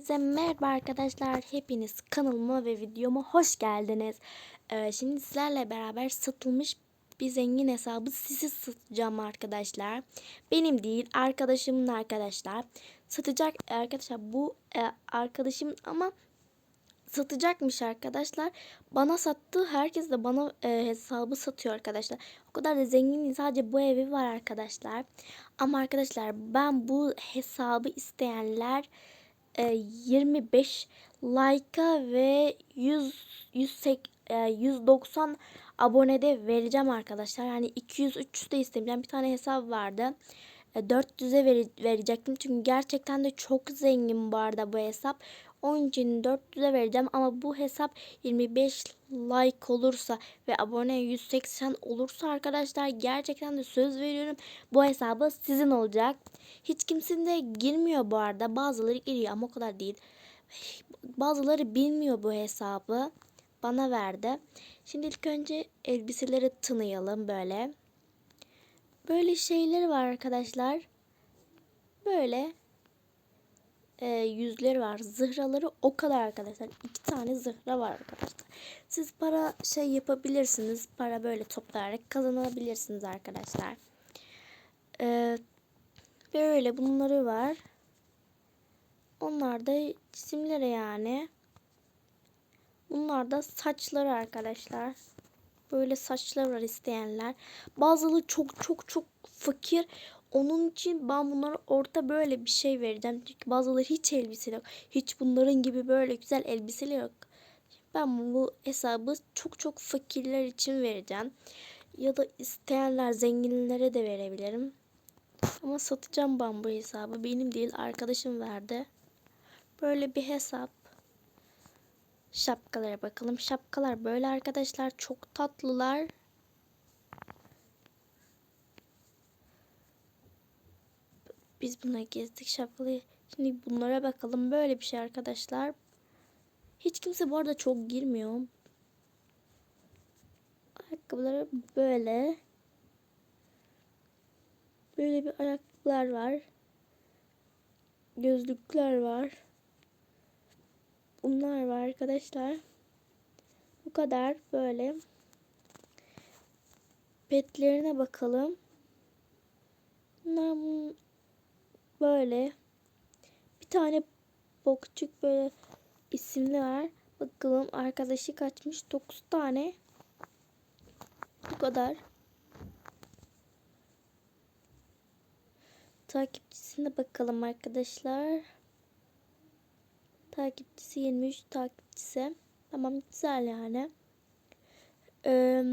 Hepinize merhaba arkadaşlar. Hepiniz kanalıma ve videoma hoş geldiniz. Ee, şimdi sizlerle beraber satılmış bir zengin hesabı sizi satacağım arkadaşlar. Benim değil arkadaşımın arkadaşlar. Satacak arkadaşlar bu e, arkadaşım ama satacakmış arkadaşlar. Bana sattı. Herkes de bana e, hesabı satıyor arkadaşlar. O kadar da zengin sadece bu evi var arkadaşlar. Ama arkadaşlar ben bu hesabı isteyenler e, 25 like'a ve 100 180 e, 190 abonede vereceğim arkadaşlar. Yani 200 300 de istemeyeceğim. Bir tane hesap vardı. E, 400'e vere- verecektim. Çünkü gerçekten de çok zengin bu arada bu hesap. Onun için 400'e vereceğim ama bu hesap 25 like olursa ve abone 180 olursa arkadaşlar gerçekten de söz veriyorum bu hesabı sizin olacak. Hiç kimse de girmiyor bu arada. Bazıları giriyor ama o kadar değil. Bazıları bilmiyor bu hesabı. Bana verdi. Şimdi ilk önce elbiseleri tınayalım böyle. Böyle şeyler var arkadaşlar. Böyle e, yüzleri var. Zırhaları o kadar arkadaşlar. İki tane zırha var arkadaşlar. Siz para şey yapabilirsiniz. Para böyle toplayarak kazanabilirsiniz arkadaşlar. E, böyle bunları var. Onlar da cisimleri yani. Bunlar da saçları arkadaşlar. Böyle saçlar var isteyenler. Bazıları çok çok çok fakir. Onun için ben bunlara orta böyle bir şey vereceğim. Çünkü bazıları hiç elbise yok. Hiç bunların gibi böyle güzel elbiseli yok. Ben bu hesabı çok çok fakirler için vereceğim. Ya da isteyenler zenginlere de verebilirim. Ama satacağım ben bu hesabı. Benim değil arkadaşım verdi. Böyle bir hesap. Şapkalara bakalım. Şapkalar böyle arkadaşlar. Çok tatlılar. Biz buna gezdik şapkalı. Şimdi bunlara bakalım. Böyle bir şey arkadaşlar. Hiç kimse bu arada çok girmiyor. Ayakkabıları böyle. Böyle bir ayakkabılar var. Gözlükler var. Bunlar var arkadaşlar. Bu kadar böyle. Petlerine bakalım. Bunlar bu- böyle. Bir tane bokçuk böyle isimli var. Bakalım arkadaşı kaçmış. 9 tane. Bu kadar. Takipçisine bakalım arkadaşlar. Takipçisi 23 takipçisi. Tamam güzel yani. Ee,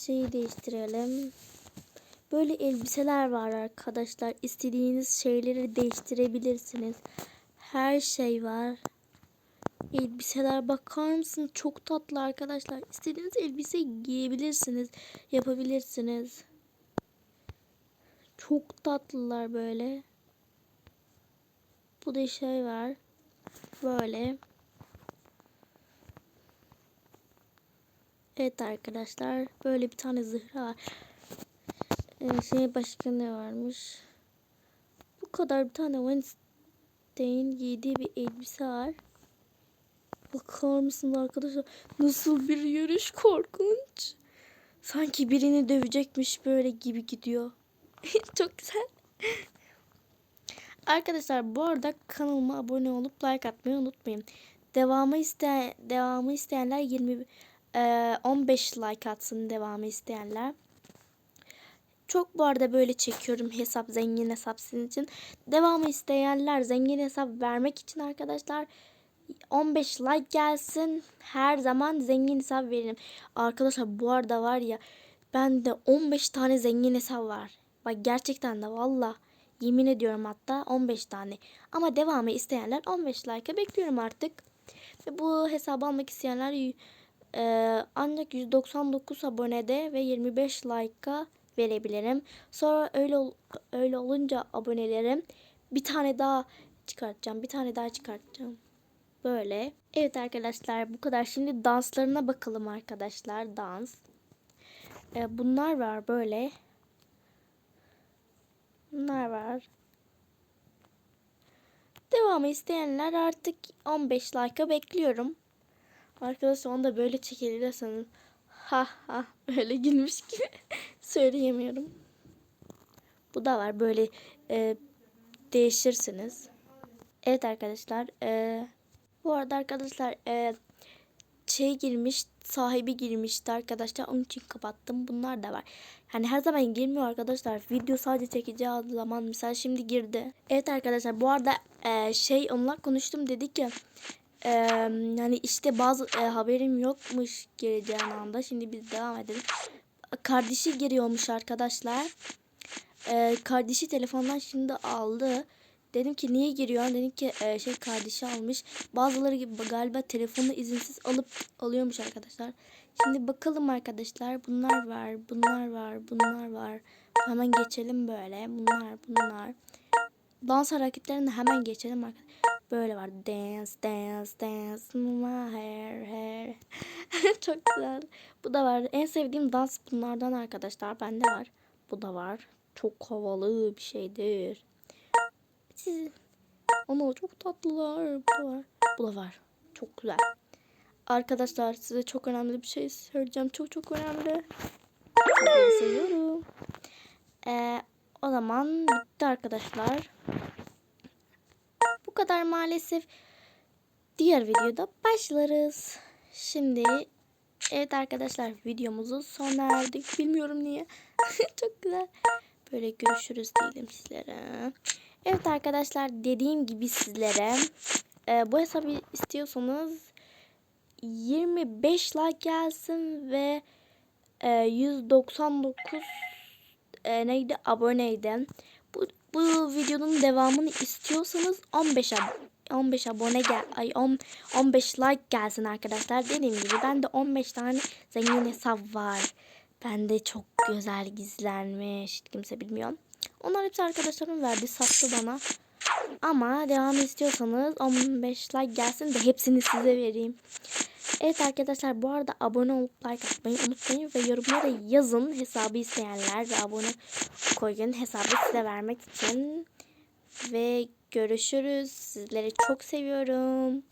şeyi değiştirelim. Böyle elbiseler var arkadaşlar. İstediğiniz şeyleri değiştirebilirsiniz. Her şey var. Elbiseler bakar mısınız? Çok tatlı arkadaşlar. İstediğiniz elbise giyebilirsiniz. Yapabilirsiniz. Çok tatlılar böyle. Bu da şey var. Böyle. Evet arkadaşlar. Böyle bir tane zırha var. Ee, şey başka ne varmış? Bu kadar bir tane Wednesday'in giydiği bir elbise var. Bakar mısınız arkadaşlar? Nasıl bir yürüyüş korkunç. Sanki birini dövecekmiş böyle gibi gidiyor. Çok güzel. Arkadaşlar bu arada kanalıma abone olup like atmayı unutmayın. Devamı iste devamı isteyenler 20 e, 15 like atsın devamı isteyenler. Çok bu arada böyle çekiyorum hesap zengin hesap sizin için. Devamı isteyenler zengin hesap vermek için arkadaşlar 15 like gelsin. Her zaman zengin hesap veririm. Arkadaşlar bu arada var ya bende 15 tane zengin hesap var. Bak gerçekten de valla. Yemin ediyorum hatta 15 tane. Ama devamı isteyenler 15 like'a bekliyorum artık. Ve bu hesabı almak isteyenler e, ancak 199 abonede ve 25 like'a verebilirim. Sonra öyle öyle olunca abonelerim bir tane daha çıkartacağım. Bir tane daha çıkartacağım. Böyle. Evet arkadaşlar bu kadar. Şimdi danslarına bakalım arkadaşlar. Dans. E, bunlar var böyle. Bunlar var. devamı isteyenler artık 15 like'a bekliyorum. Arkadaşlar onu da böyle çekilirseniz ha ha öyle gülmüş gibi söyleyemiyorum. Bu da var. Böyle e, değişirsiniz. Evet arkadaşlar e, bu arada arkadaşlar e, şey girmiş sahibi girmişti arkadaşlar. Onun için kapattım. Bunlar da var. Yani her zaman girmiyor arkadaşlar. Video sadece çekeceği zaman mesela şimdi girdi. Evet arkadaşlar bu arada e, şey onunla konuştum. Dedi ki e, yani işte bazı e, haberim yokmuş gireceğin anda. Şimdi biz devam edelim kardeşi giriyormuş arkadaşlar e, kardeşi telefondan şimdi aldı Dedim ki niye giriyor? Dedim ki e, şey kardeşi almış. Bazıları gibi galiba telefonu izinsiz alıp alıyormuş arkadaşlar. Şimdi bakalım arkadaşlar. Bunlar var, bunlar var, bunlar var. Hemen geçelim böyle. Bunlar, bunlar. Dans hareketlerini hemen geçelim arkadaşlar. Böyle var. Dance, dance, dance. My hair, hair. Çok güzel. Bu da var. En sevdiğim dans bunlardan arkadaşlar. Bende var. Bu da var. Çok havalı bir şeydir. Siz... Ama çok tatlılar. Bu da var. Bu da var. Çok güzel. Arkadaşlar size çok önemli bir şey söyleyeceğim. Çok çok önemli. Seviyorum. Ee, o zaman bitti arkadaşlar. Bu kadar maalesef. Diğer videoda başlarız. Şimdi evet arkadaşlar videomuzu sona erdik. Bilmiyorum niye. çok güzel. Böyle görüşürüz diyelim sizlere. Evet arkadaşlar dediğim gibi sizlere e, bu hesabı istiyorsanız 25 like gelsin ve e, 199 e, neydi aboneydi. Bu, bu videonun devamını istiyorsanız 15 ab 15 abone gel ay 10, 15 like gelsin arkadaşlar. Dediğim gibi ben de 15 tane zengin hesap var. Bende çok güzel gizlenmiş. Kimse bilmiyor. Onlar hepsi arkadaşlarım verdi. Sattı bana. Ama devam istiyorsanız 15 like gelsin de hepsini size vereyim. Evet arkadaşlar bu arada abone olup like atmayı unutmayın ve yorumlara yazın hesabı isteyenler ve abone koyun hesabı size vermek için. Ve görüşürüz. Sizleri çok seviyorum.